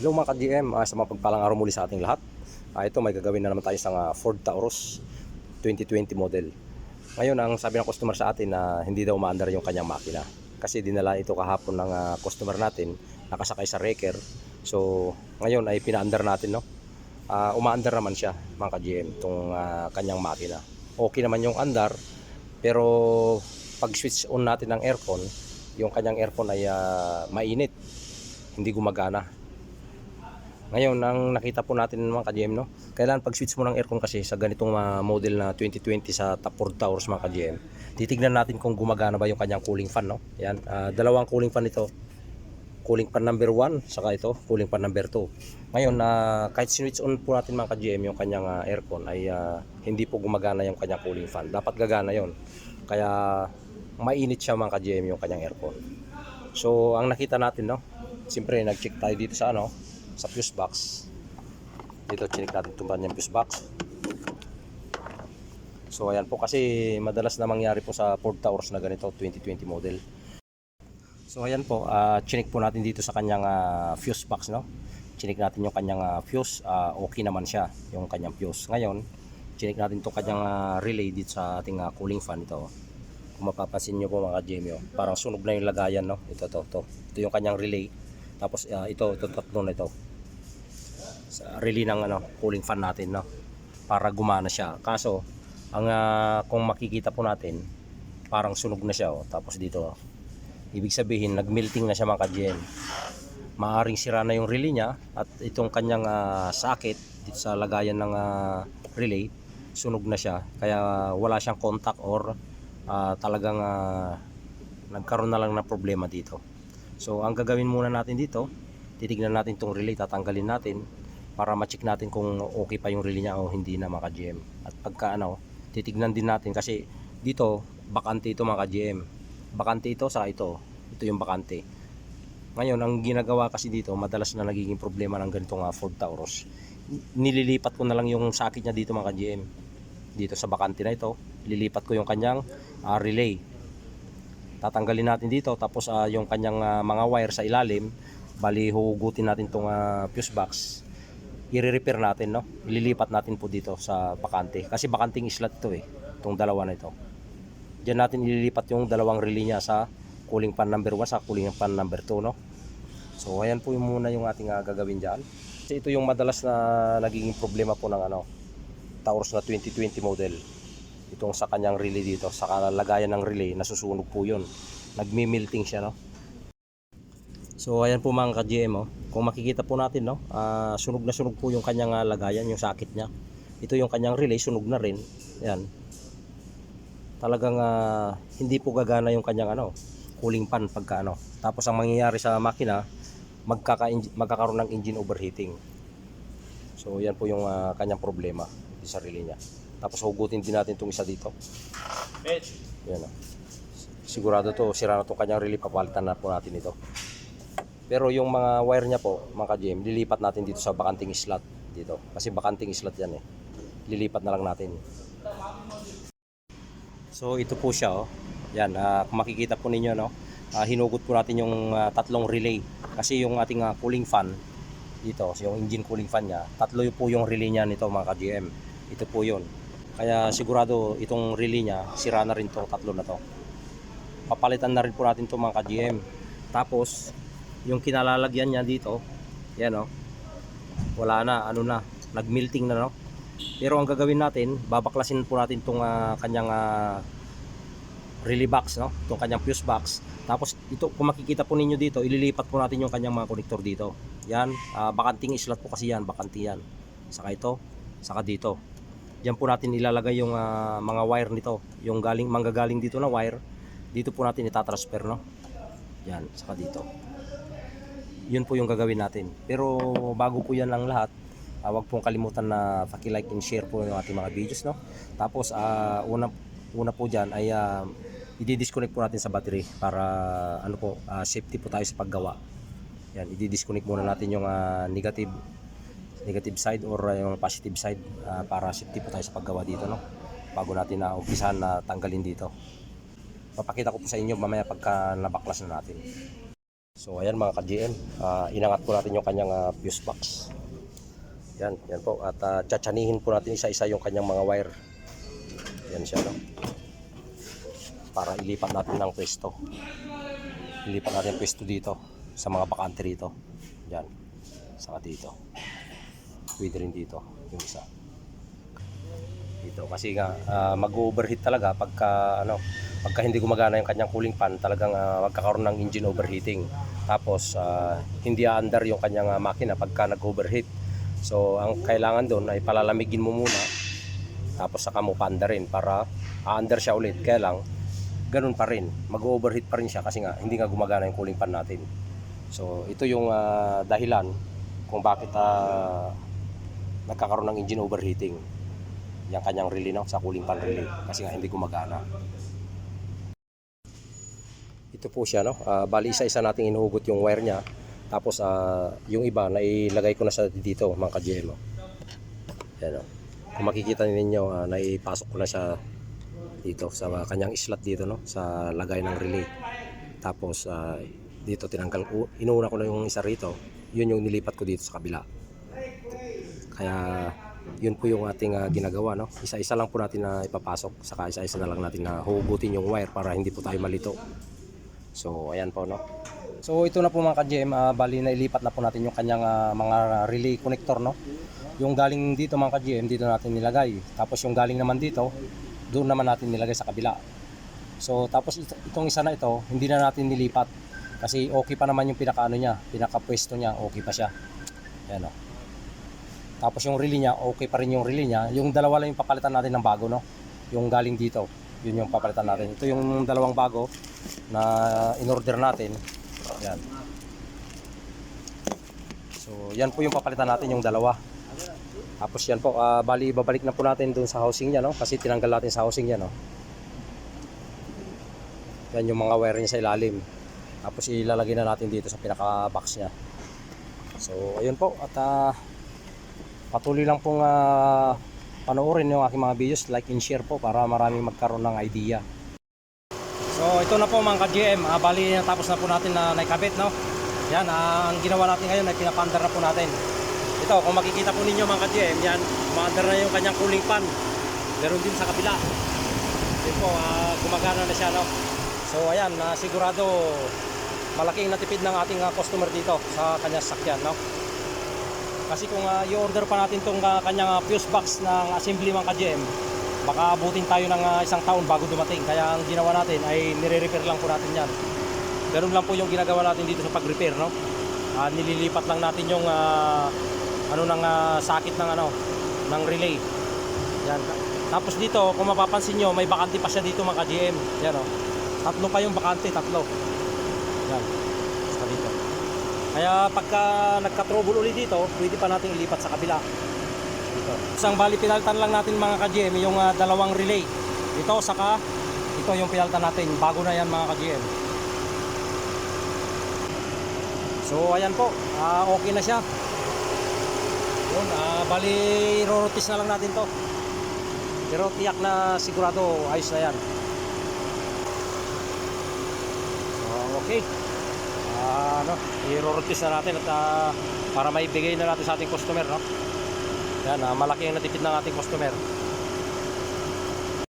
Hello mga ka-GM, ah, sa mapagpalang araw muli sa ating lahat. Ah, ito may gagawin na naman tayo sa ah, Ford Taurus 2020 model. Ngayon ang sabi ng customer sa atin na hindi daw umaandar yung kanyang makina. Kasi dinala ito kahapon ng ah, customer natin nakasakay sa wrecker. So ngayon ay pinaandar natin no. Ah, umaandar naman siya mga ka-GM itong ah, kanyang makina. Okay naman yung andar pero pag switch on natin ng aircon, yung kanyang aircon ay ah, mainit. Hindi gumagana. Ngayon, ang nakita po natin mga ka-GM, no? Kailangan pag-switch mo ng aircon kasi sa ganitong ah, model na 2020 sa top Ford Towers mga ka-GM, titignan natin kung gumagana ba yung kanyang cooling fan, no? Yan, ah, dalawang cooling fan ito. Cooling fan number 1, saka ito, cooling fan number 2. Ngayon, na kahit switch on po natin mga ka-GM yung kanyang ah, aircon ay ah, hindi po gumagana yung kanyang cooling fan. Dapat gagana yon. Kaya mainit siya mga ka-GM yung kanyang aircon. So, ang nakita natin, no? Siyempre, nag-check tayo dito sa ano, sa fuse box. Dito chinik natin itong kanyang fuse box. So ayan po kasi madalas na mangyari po sa Ford Taurus na ganito 2020 model. So ayan po, ah chinik po natin dito sa kanyang ah, fuse box no. Chinik natin yung kanyang ah, fuse, ah, okay naman siya yung kanyang fuse. Ngayon, chinik natin itong kanyang ah, relay dito sa ating ah, cooling fan ito. Kung mapapansin nyo po mga Jimmy, oh, parang sunog na yung lagayan no. Ito to, to. Ito yung kanyang relay. Tapos ah, ito, ito tatlo na ito sa relay ng ano, cooling fan natin no para gumana siya. Kaso ang ah, kung makikita po natin parang sunog na siya oh. Tapos dito oh. Ibig sabihin nagmelting na siya mga ka-GM. Maaring sira na yung relay niya at itong kanyang ah, socket dito sa lagayan ng ah, relay sunog na siya kaya wala siyang contact or ah, talagang ah, nagkaroon na lang ng problema dito. So ang gagawin muna natin dito, titignan natin tong relay, tatanggalin natin para ma-check natin kung okay pa yung relay niya o hindi na mga GM. At pagka ano, titignan din natin kasi dito bakante ito mga GM. Bakante ito sa ito. Ito yung bakante. Ngayon, ang ginagawa kasi dito, madalas na nagiging problema ng ganitong uh, Ford Taurus. Nililipat ko na lang yung sakit niya dito mga GM. Dito sa bakante na ito, lilipat ko yung kanyang ah, relay tatanggalin natin dito tapos ah, yung kanyang ah, mga wire sa ilalim bali hugutin natin tong ah, fuse box i-repair natin no? Ililipat natin po dito sa bakante. Kasi bakanting slot ito eh itong dalawa na ito. Diyan natin ililipat yung dalawang relay niya sa cooling fan number 1 sa cooling fan number 2 no? So ayan po yung muna yung ating ah, gagawin dyan kasi ito yung madalas na nagiging problema po ng ano Taurus na 2020 model. Itong sa kanyang relay dito sa kalagayan ng relay nasusunog po yun. Nagmi-melting siya no? So ayan po mga ka-GM oh. Kung makikita po natin no ah, sunog na sunog po yung kanyang ah, lagayan yung sakit niya. Ito yung kanyang relay sunog na rin. Yan. Talagang ah, hindi po gagana yung kanyang ano cooling fan pagka ano. Tapos ang mangyayari sa makina magkaka magkakaroon ng engine overheating. So yan po yung ah, kanyang problema sa relay niya. Tapos hugutin din natin itong isa dito. Yan oh. Sigurado to, sira na itong kanyang relay, papalitan na po natin ito. Pero yung mga wire niya po, mga ka-GM, lilipat natin dito sa bakanting slot dito. Kasi bakanting slot yan eh. Lilipat na lang natin. So ito po siya oh. Yan, kung makikita po ninyo no, ah, hinugot po natin yung ah, tatlong relay. Kasi yung ating ah, cooling fan dito, yung engine cooling fan niya, tatlo po yung relay niya nito mga ka-GM. Ito po yun. Kaya sigurado itong relay niya, sira na rin to tatlo na to. Papalitan na rin po natin to mga ka-GM. Tapos, yung kinalalagyan niya dito, yan o, wala na, ano na, nagmelting na no. Pero ang gagawin natin, babaklasin po natin itong ah, kanyang ah, relay box, no? Itong kanyang fuse box. Tapos ito, kung makikita po ninyo dito, ililipat po natin yung kanyang mga konektor dito. Yan, ah, bakanting slot po kasi yan, bakanti yan. Saka ito, saka dito. Diyan po natin ilalagay yung ah, mga wire nito. Yung galing manggagaling dito na wire, dito po natin itatransfer, no? Yan, saka dito. Yun po yung gagawin natin. Pero bago po yan ang lahat, ah, wag pong kalimutan na paki-like and share po yung ating mga videos, no? Tapos ah, una una po diyan ay ah, i-disconnect po natin sa battery para ano po, ah, safety po tayo sa paggawa. Yan, i-disconnect muna natin yung ah, negative negative side or uh, yung positive side uh, para safety po tayo sa paggawa dito no bago natin na umpisahan na tanggalin dito papakita ko po sa inyo mamaya pagka nabaklas na natin So ayan mga ka-GM, ah, inangat po natin yung kanyang ah, fuse box. Yan, yan po. At uh, tsatsanihin po natin isa-isa yung kanyang mga wire. Yan siya, no? Para ilipat natin ng pwesto. Ilipat natin ang pwesto dito sa mga bakante rito. Yan. Saka dito. Pwede rin dito, yung isa. Dito kasi nga ah, mag-overheat talaga pagka ano, pagka hindi gumagana yung kanyang cooling fan, talagang ah, magkakaroon ng engine overheating. Tapos ah, hindi aandar yung kanyang ah, makina pagka nag-overheat. So ang kailangan doon ay palalamigin mo muna tapos saka mo paandarin para aandar siya ulit. Kaya lang ganun pa rin. Mag-overheat pa rin siya kasi nga hindi nga gumagana yung cooling fan natin. So ito yung ah, dahilan kung bakit ah, nagkakaroon ng engine overheating yung kanyang relay no, sa cooling fan relay kasi nga hindi gumagana. Ito po siya no. Ah, bali isa-isa nating inuhugot yung wire niya. Tapos ah, yung iba na ilagay ko na sa dito mga ka-GM. oh. Yan oh. Kung makikita ninyo ah, naipasok ko na siya dito sa kanyang slot dito no sa lagay ng relay. Tapos ah, dito tinanggal ko inuuna ko na yung isa rito. Yun yung nilipat ko dito sa kabila. Kaya yun po yung ating ah, ginagawa no. Isa-isa lang po natin na ipapasok saka isa-isa na lang natin na hugutin yung wire para hindi po tayo malito. So ayan po no. So ito na po mga ka-GM, ah, bali na ilipat na po natin yung kanyang ah, mga relay connector no. Yung galing dito mga ka-GM, dito natin nilagay. Tapos yung galing naman dito, doon naman natin nilagay sa kabila. So tapos ito- itong isa na ito, hindi na natin nilipat. Kasi okay pa naman yung pinakaano niya, pinaka-pwesto niya, okay pa siya. Ayan o. Tapos yung relay niya, okay pa rin yung relay niya. Yung dalawa lang yung papalitan natin ng bago, no? Yung galing dito, yun yung papalitan natin. Ito yung dalawang bago na in-order natin. Yan. So, yan po yung papalitan natin yung dalawa. Tapos yan po, ah, bali babalik na po natin doon sa housing niya, no? Kasi tinanggal natin sa housing niya, no? Yan yung mga wire niya sa ilalim. Tapos ilalagay na natin dito sa pinaka-box niya. So, ayun po. At ah, patuloy lang pong ah, panoorin yung aking mga videos. Like and share po para maraming magkaroon ng idea. So, ito na po mga ka-GM. Ah, bali, natapos na po natin na naikabit, no? Yan, ah, ang ginawa natin ngayon ay pinapandar na po natin. Ito, kung makikita po ninyo mga ka-GM, yan, umaandar na yung kanyang cooling fan. Meron din sa kabila. Yun po, ah, gumagana na siya, no? So, ayan, na sigurado malaking natipid ng ating ah, customer dito sa kanyang sakyan, no? Kasi kung ah, i-order pa natin tong ah, kanyang ah, fuse box ng assembly mga ka-GM, baka abutin tayo ng ah, isang taon bago dumating. Kaya ang ginawa natin ay nire-repair lang po natin yan. Ganun lang po yung ginagawa natin dito sa pag-repair, no? Ah, nililipat lang natin yung ah, ano ng ah, sakit ng ano ng relay. Yan. Tapos dito, kung mapapansin nyo, may bakante pa siya dito mga GM. Yan oh. Tatlo pa yung bakante, tatlo. Yan. Sa dito. Kaya pagka nagka-trouble ulit dito, pwede pa natin ilipat sa kabila. Dito. Isang bali pinaltan lang natin mga ka-GM yung ah, dalawang relay. Ito saka ito yung pinaltan natin. Bago na yan mga ka-GM. So ayan po, ah, okay na siya. Yun, ah, bali rorotis na lang natin to. Pero tiyak na sigurado ayos na yan. So okay. Ah, ano, i-rorotis na natin at ah, para maibigay na natin sa ating customer, no? Yan, ah, malaki ang natipid ng ating customer.